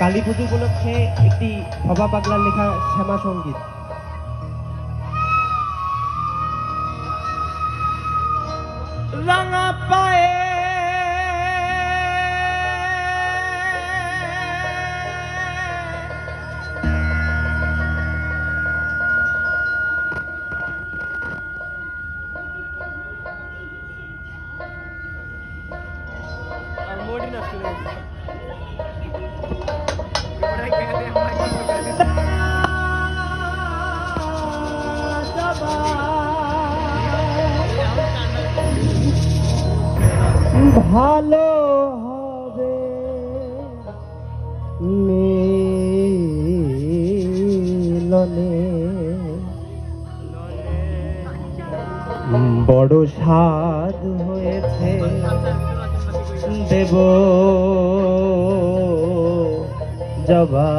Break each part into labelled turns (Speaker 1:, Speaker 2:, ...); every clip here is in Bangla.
Speaker 1: কালী পুজো উপলক্ষে একটি ভবা পাগলার লেখা শ্যামা
Speaker 2: সংগীত। ভালো হবে মিলনে।
Speaker 1: বড় স্বাদ হয়েছে দেব জবা।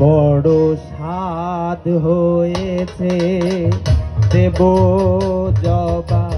Speaker 1: বড় স্বাদ হয়েছে দেব জবা।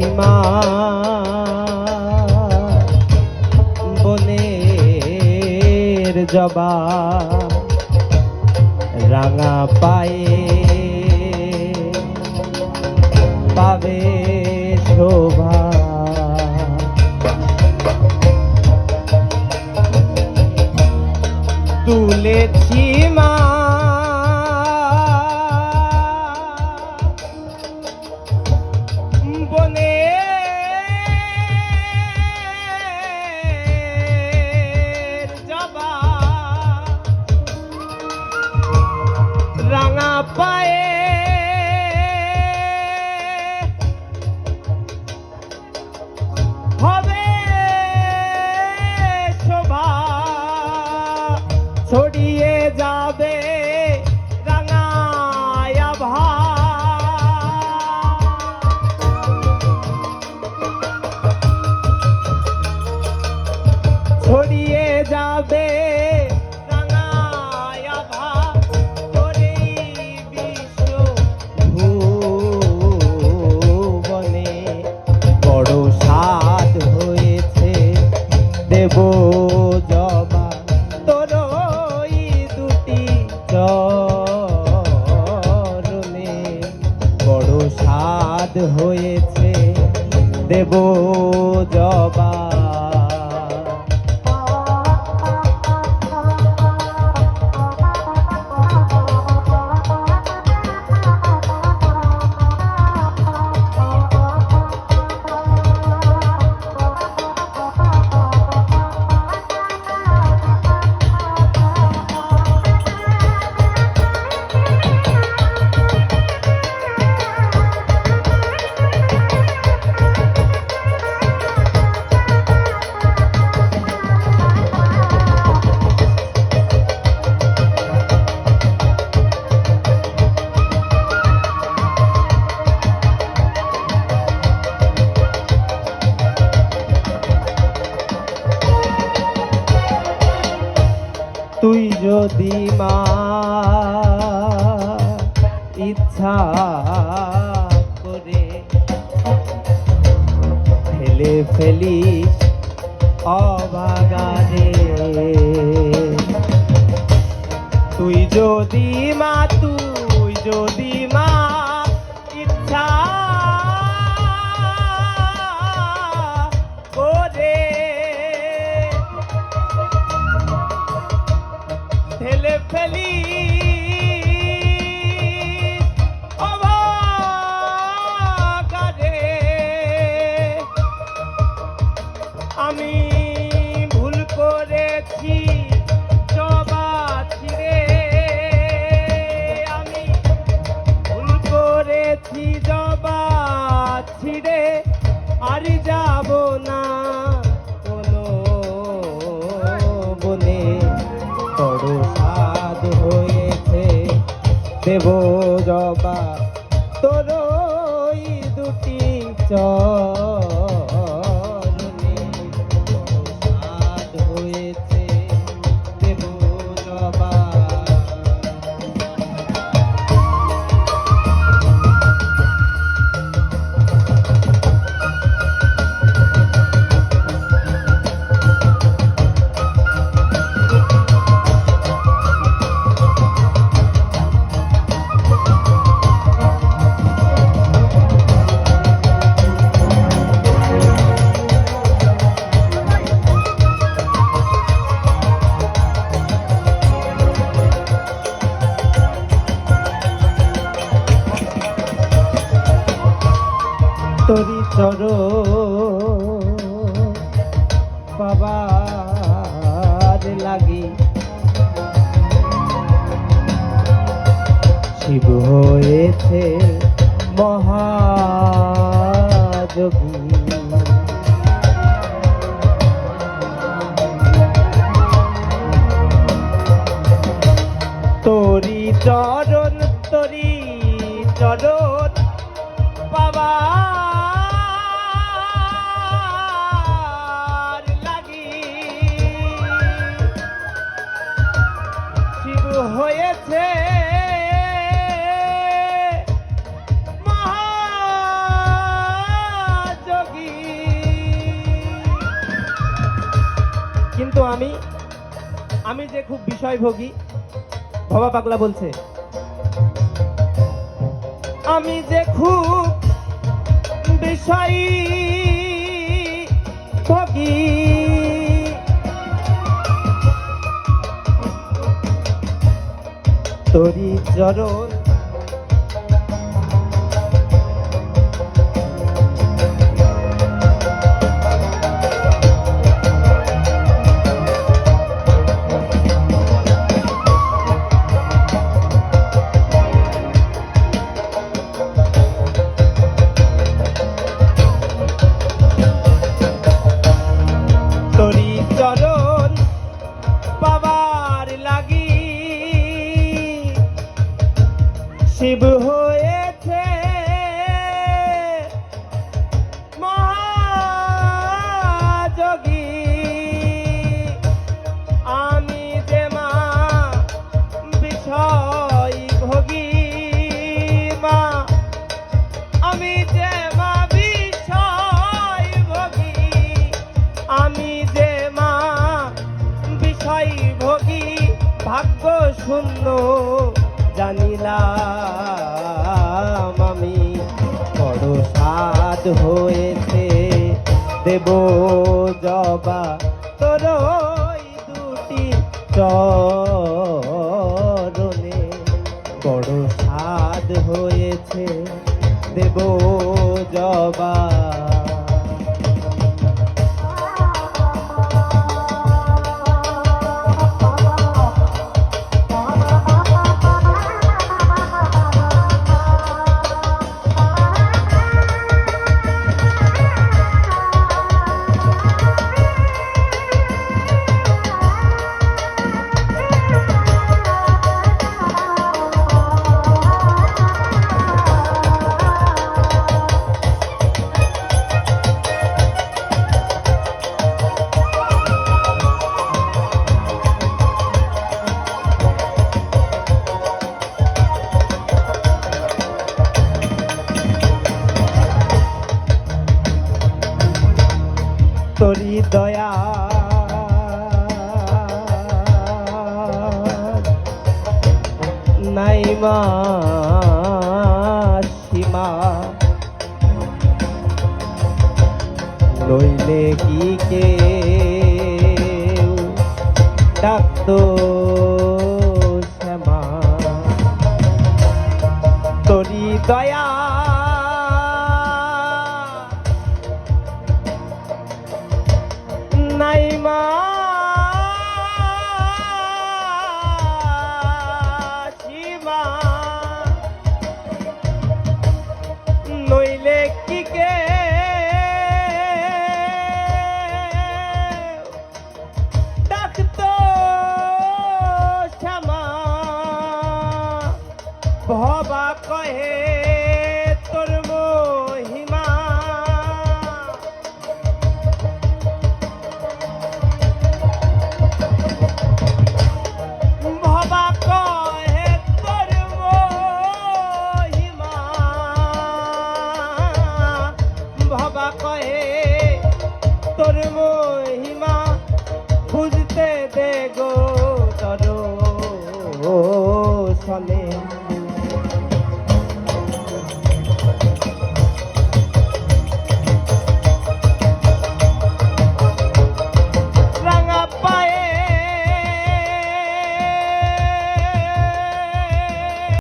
Speaker 1: সীমা বনের জবা রাঙা পায়ে পাবে শোভা। তুলেছি মা
Speaker 2: যাবে
Speaker 1: হয়েছে দেব জবা। যদি মা ইচ্ছা করে ফেলে ফেলি অবাগানে তুই যদি মা তুই যদি দেব জবা। তোর দুটি চরণে চর বাবার লাগি। শিব হয়েছে মহাযোগী। তরি চরণ তরি চরণ বাবার খুব খুব বিষয়ভোগী। ভবা পাগলা বলছে আমি যে খুব বিষয় ভোগী। তরি চরণ শিব হয়েছে। মহাযোগী আমি যে আমি ভোগী আমি ভোগী ভাগ্য শূন্য জানিলাম আমি, বড় সাদ হয়েছে, দেব জবা তোর দুটি চরণে। বড় সাদ হয়েছে, দেব জবা নাইমা সীমা। নইলে কি কে ডাকতো শ্যামা? তরি দয়া কহে তোর মহিমা। ভবা কহে তোর মহিমা। ভবা কহে তোর মহিমা। খুঁজতে দে গো তর সনে